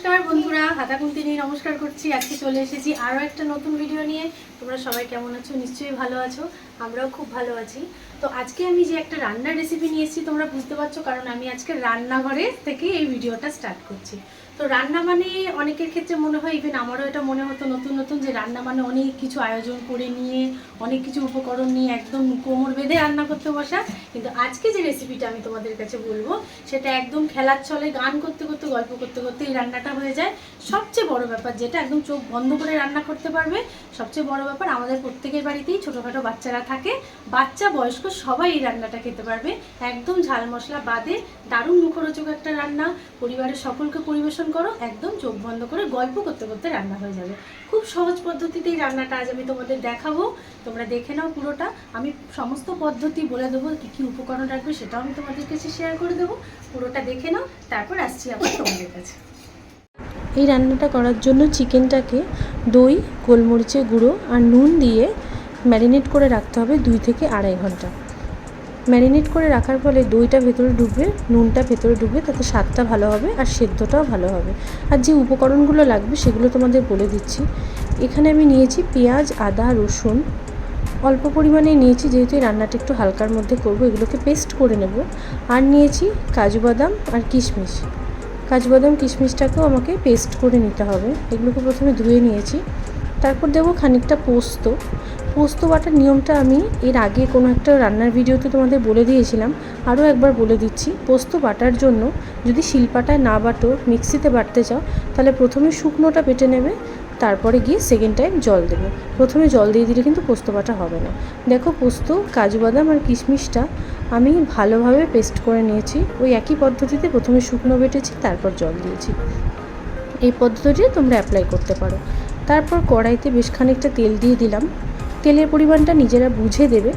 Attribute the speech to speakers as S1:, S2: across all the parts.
S1: নমস্কার বন্ধুরা হাতাকুন্তি নিয়ে নমস্কার করছি। আজকে চলে এসেছি আরও একটা নতুন ভিডিও নিয়ে। তোমরা সবাই কেমন আছো? নিশ্চয়ই ভালো আছো। আমরাও খুব ভালো আছি। তো আজকে আমি যে একটা রান্নার রেসিপি নিয়েছি তোমরা বুঝতে পারছ, কারণ আমি আজকে রান্নাঘরে থেকে এই ভিডিওটা স্টার্ট করছি। তো রান্না মানে অনেকের ক্ষেত্রে মনে হয় ইভেন আমারও এটা মনে হতো, নতুন নতুন যে রান্না মানে অনেক কিছু আয়োজন করে নিয়ে, অনেক কিছু উপকরণ নিয়ে একদম কোমর বেঁধে রান্না করতে বসা। কিন্তু আজকে যে রেসিপিটা আমি তোমাদের কাছে বলব, সেটা একদম খেলার ছলে গান করতে করতে, গল্প করতে করতে এই রান্নাটা হয়ে যায়। সবচেয়ে বড় ব্যাপার যেটা, একদম চোখ বন্ধ করে রান্না করতে পারবে, সবচেয়ে বড় ব্যাপার আমাদের প্রত্যেকের বাড়িতেই ছোটোখাটো বাচ্চারা থাকে, বাচ্চা বয়স্ক সবাই এই রান্নাটা খেতে পারবে। একদম ঝাল মশলা বাদে দারুণ মুখরোচক একটা রান্না, পরিবারের সকলকে পরিবেশন করো, একদম চোখ বন্ধ করে গল্প করতে করতে রান্না হয়ে যাবে। খুব সহজ পদ্ধতিতেই রান্নাটা আজ আমি তোমাদের দেখাবো। তোমরা দেখে নাও পুরোটা। আমি সমস্ত পদ্ধতি বলে দেবো, কী কী উপকরণ রাখবে সেটাও আমি তোমাদের কাছে শেয়ার করে দেবো। পুরোটা দেখে নাও, তারপর আসছি আবার তোমাদের কাছে।
S2: এই রান্নাটা করার জন্য চিকেনটাকে দই, গোলমরিচের গুঁড়ো আর নুন দিয়ে ম্যারিনেট করে রাখতে হবে দুই থেকে আড়াই ঘণ্টা। ম্যারিনেট করে রাখার ফলে দইটা ভেতরে ঢুকবে নুনটা ভেতরে ঢুকবে তাতে স্বাদটা ভালো হবে আর সেদ্ধটাও ভালো হবে। আর যে উপকরণগুলো লাগবে সেগুলো তোমাদের বলে দিচ্ছি। এখানে আমি নিয়েছি পেঁয়াজ, আদা, রসুন। অল্প পরিমাণে নিয়েছি, যেহেতু এই রান্নাটা একটু হালকার মধ্যে করব, এগুলোকে পেস্ট করে নেব। আর নিয়েছি কাজু বাদাম আর কিশমিশ। কাজু বাদাম, কিশমিশটাকেও আমাকে পেস্ট করে নিতে হবে। এগুলোকে প্রথমে ধুয়ে নিয়েছি। তারপর দেবো খানিকটা পোস্ত। পোস্ত বাটার নিয়মটা আমি এর আগে কোনো একটা রান্নার ভিডিওতে তোমাদের বলে দিয়েছিলাম। আরও একবার বলে দিচ্ছি, পোস্ত বাটার জন্য যদি শিলপাটায় না বাটো, মিক্সিতে বাটতে চাও, তাহলে প্রথমে শুকনোটা বেটে নেবে, তারপরে গিয়ে সেকেন্ড টাইম জল দেবে। প্রথমে জল দিয়ে দিলে কিন্তু পোস্ত বাটা হবে না। দেখো পোস্ত, কাজু বাদাম আর কিশমিশটা আমি ভালোভাবে পেস্ট করে নিয়েছি। ওই একই পদ্ধতিতে প্রথমে শুকনো বেটেছি, তারপর জল দিয়েছি। এই পদ্ধতিটি তোমরা অ্যাপ্লাই করতে পারো। তারপর কড়াইতে বেশ খানিকটা তেল দিয়ে দিলাম। তেলের পরিমাণটা নিজেরা বুঝে দেবে।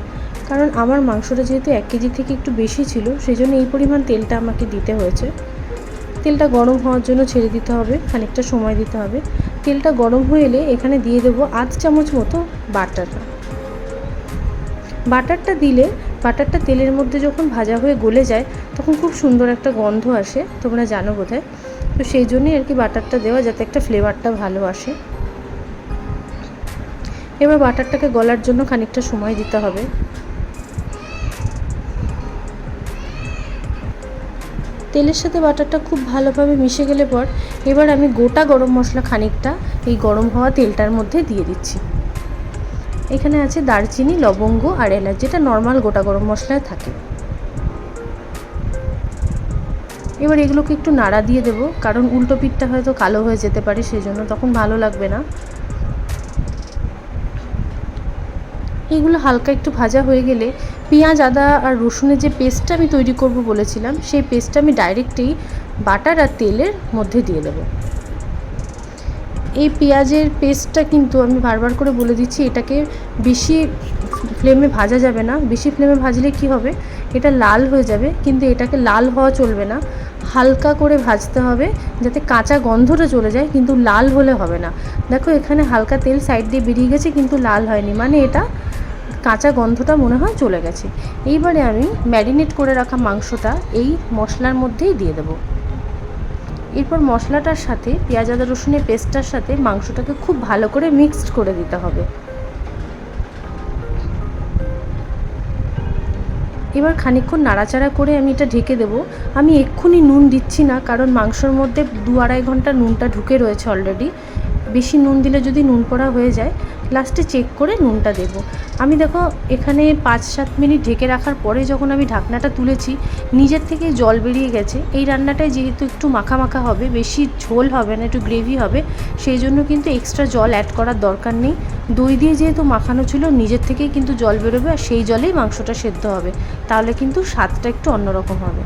S2: কারণ আমার মাংসটা যেহেতু এক কেজি থেকে একটু বেশি ছিল সেই জন্য এই পরিমাণ তেলটা আমাকে দিতে হয়েছে। তেলটা গরম হওয়ার জন্য ছেড়ে দিতে হবে, খানিকটা সময় দিতে হবে। তেলটা গরম হয়ে এলে এখানে দিয়ে দেবো আধ চামচ মতো বাটারটা বাটারটা দিলে, বাটারটা তেলের মধ্যে যখন ভাজা হয়ে গলে যায়, তখন খুব সুন্দর একটা গন্ধ আসে, তোমরা জানো বোধহয়। তো সেই জন্যই আর কি বাটারটা দেওয়া যাতে একটা ফ্লেভারটা ভালো আসে। এবার বাটারটাকে গলার জন্য খানিকটা সময় দিতে হবে। তেলের সাথে বাটারটা খুব ভালোভাবে মিশে গেলে পর এবার আমি গোটা গরম মশলা খানিকটা এই গরম হওয়া তেলটার মধ্যে দিয়ে দিচ্ছি। এখানে আছে দারচিনি, লবঙ্গ আর এলাচ, যেটা নর্মাল গোটা গরম মশলায় থাকে। এবার এগুলোকে একটু নাড়া দিয়ে দেবো, কারণ উল্টো পিঠটা হয়তো কালো হয়ে যেতে পারে, সেই জন্য তখন ভালো লাগবে না। এগুলো হালকা একটু ভাজা হয়ে গেলে পেঁয়াজ, আদা আর রসুনের যে পেস্টটা আমি তৈরি করব বলেছিলাম, সেই পেস্টটা আমি ডাইরেক্টই বাটার আর তেলের মধ্যে দিয়ে দেবো। এই পেঁয়াজের পেস্টটা কিন্তু আমি বারবার করে বলে দিচ্ছি, এটাকে বেশি ফ্লেমে ভাজা যাবে না। বেশি ফ্লেমে ভাজলে কি হবে? এটা লাল হয়ে যাবে, কিন্তু এটাকে লাল হওয়া চলবে না। হালকা করে ভাজতে হবে, যাতে কাঁচা গন্ধটা চলে যায়, কিন্তু লাল হলে হবে না। দেখো, এখানে হালকা তেল সাইড দিয়ে বেরিয়ে গেছে, কিন্তু লাল হয়নি। মানে এটা কাঁচা গন্ধটা মনে হয় চলে গেছে। এইবারে আমি ম্যারিনেট করে রাখা মাংসটা এই মশলার মধ্যেই দিয়ে দেবো। এরপর মশলাটার সাথে পেঁয়াজ, আদা, রসুনের পেস্টটার সাথে মাংসটাকে খুব ভালো করে মিক্সড করে দিতে হবে। এবার খানিকক্ষণ নাড়াচাড়া করে আমি এটা ঢেকে দেবো। আমি এক্ষুনি নুন দিচ্ছি না, কারণ মাংসর মধ্যে দু আড়াই ঘণ্টা নুনটা ঢুকে রয়েছে অলরেডি বেশি নুন দিলে যদি নুন পড়া হয়ে যায় লাস্টে চেক করে নুনটা দেবো। আমি দেখো এখানে পাঁচ সাত মিনিট ঢেকে রাখার পরে যখন আমি ঢাকনাটা তুলেছি, নিজের থেকে জল বেরিয়ে গেছে। এই রান্নাটায় যেহেতু একটু মাখা মাখা হবে, বেশি ঝোল হবে না, একটু গ্রেভি হবে, সেই জন্য কিন্তু এক্সট্রা জল অ্যাড করার দরকার নেই। দই দিয়ে যেহেতু মাখানো ছিল, নিজের থেকেই কিন্তু জল বেরোবে আর সেই জলেই মাংসটা সেদ্ধ হবে। তাহলে কিন্তু স্বাদটা একটু অন্যরকম হবে।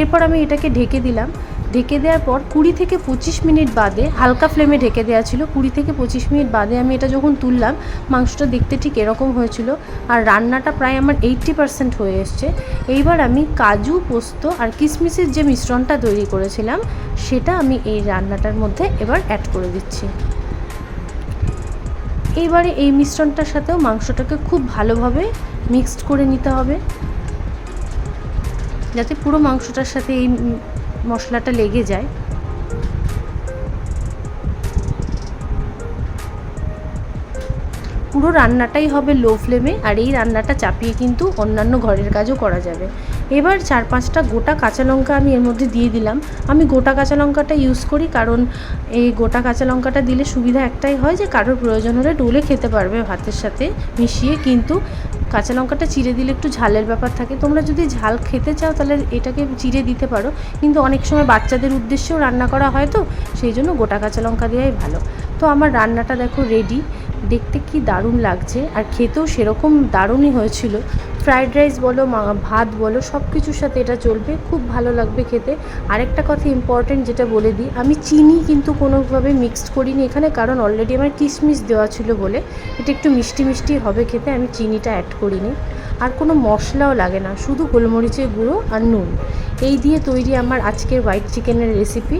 S2: এরপর আমি এটাকে ঢেকে দিলাম। ঢেকে দেওয়ার পর কুড়ি থেকে পঁচিশ মিনিট বাদে হালকা ফ্লেমে ঢেকে দেওয়া ছিল। কুড়ি থেকে পঁচিশ মিনিট বাদে আমি এটা যখন তুললাম, মাংসটা দেখতে ঠিক এরকম হয়েছিল আর রান্নাটা প্রায় আমার এইট্টি পারসেন্ট হয়ে এসছে। এইবার আমি কাজু, পোস্ত আর কিশমিশের যে মিশ্রণটা তৈরি করেছিলাম, সেটা আমি এই রান্নাটার মধ্যে এবার অ্যাড করে দিচ্ছি। এইবারে এই মিশ্রণটার সাথেও মাংসটাকে খুব ভালোভাবে মিক্সড করে নিতে হবে। যাতে পুরো মাংসটার সাথে এই মশলাটা লেগে যায়। পুরো রান্নাটাই হবে লো ফ্লেমে আর এই রান্নাটা চাপিয়ে কিন্তু অন্যান্য ঘরের কাজও করা যাবে। এবার চার পাঁচটা গোটা কাঁচা লঙ্কা আমি এর মধ্যে দিয়ে দিলাম। আমি গোটা কাঁচা লঙ্কাটা ইউজ করি কারণ এই গোটা কাঁচা লঙ্কাটা দিলে সুবিধা একটাই হয় যে কারোর প্রয়োজন হলে ডোলে খেতে পারবে ভাতের সাথে মিশিয়ে। কিন্তু কাঁচা লঙ্কাটা চিড়ে দিলে একটু ঝালের ব্যাপার থাকে। তোমরা যদি ঝাল খেতে চাও তাহলে এটাকে চিড়ে দিতে পারো। কিন্তু অনেক সময় বাচ্চাদের উদ্দেশ্যেও রান্না করা হয় তো, সেই জন্য গোটা কাঁচা লঙ্কা দেওয়াই ভালো। তো আমার রান্নাটা দেখো রেডি দেখতে কি দারুণ লাগছে। আর খেতেও সেরকম দারুণই হয়েছিল। ফ্রায়েড রাইস বলো ভাত বলো সব কিছুর সাথে এটা চলবে। খুব ভালো লাগবে খেতে। আরেকটা কথা ইম্পর্টেন্ট যেটা বলে দিই, আমি চিনি কিন্তু কোনোভাবে মিক্সড করিনি এখানে, কারণ অলরেডি আমার কিশমিশ দেওয়া ছিল বলে। এটা একটু মিষ্টি মিষ্টি হবে খেতে, আমি চিনিটা অ্যাড করিনি। আর কোনো মশলাও লাগে না, শুধু গোলমরিচের গুঁড়ো আর নুন। এই দিয়ে তৈরি আমার আজকের হোয়াইট চিকেনের রেসিপি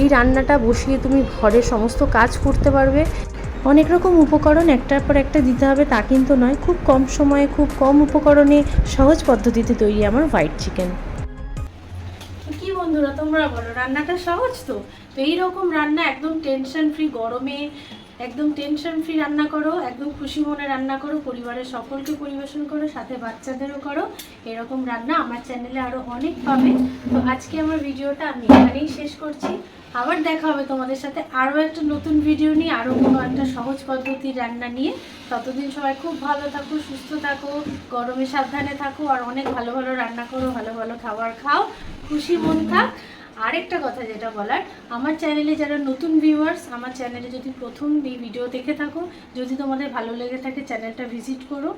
S2: এই রান্নাটা বসিয়ে তুমি ঘরের সমস্ত কাজ করতে পারবে। অনেক রকম উপকরণ একটার পর একটা দিতে হবে তা কিন্তু নয়। খুব কম সময়ে, খুব কম উপকরণে সহজ পদ্ধতিতে তৈরি আমার হোয়াইট চিকেন।
S1: কি বন্ধুরা, তোমরা বলো, রান্নাটা সহজ তো? তো এইরকম রান্না একদম টেনশন ফ্রি গরমে একদম টেনশন ফ্রি রান্না করো, একদম খুশি মনে রান্না করো, পরিবারের সকলকে পরিবেশন করো, সাথে বাচ্চাদেরও করো, এরকম রান্না আমার চ্যানেলে আরও অনেক পাবে। তো আজকে আমার ভিডিওটা আমি এখানেই শেষ করছি। আবার দেখা হবে তোমাদের সাথে আরও একটা নতুন ভিডিও নিয়ে আরও কোনো একটা সহজ পদ্ধতির রান্না নিয়ে। ততদিন সবাই খুব ভালো থাকো, সুস্থ থাকো, গরমে সাবধানে থাকো, আর অনেক ভালো ভালো রান্না করো, ভালো ভালো খাবার খাও। খুশি মন থাক। আরেকটা কথা যেটা বলার, আমার চ্যানেলে যারা নতুন ভিউয়ার্স আমার চ্যানেলে যদি প্রথম ভিডিও দেখে থাকো, যদি তোমাদের ভালো লেগে থাকে চ্যানেলটা ভিজিট করো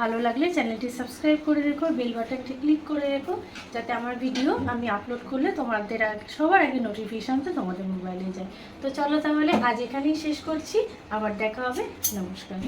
S1: ভালো লাগলে চ্যানেলটি সাবস্ক্রাইব করে রেখো বেল বাটনটি ক্লিক করে রেখো, যাতে আমার ভিডিও আমি আপলোড করলে তোমাদের সবার আগে নোটিফিকেশানটা তোমাদের মোবাইলে যায়। তো চলো তাহলে আজ এখানেই শেষ করছি, আবার দেখা হবে, নমস্কার।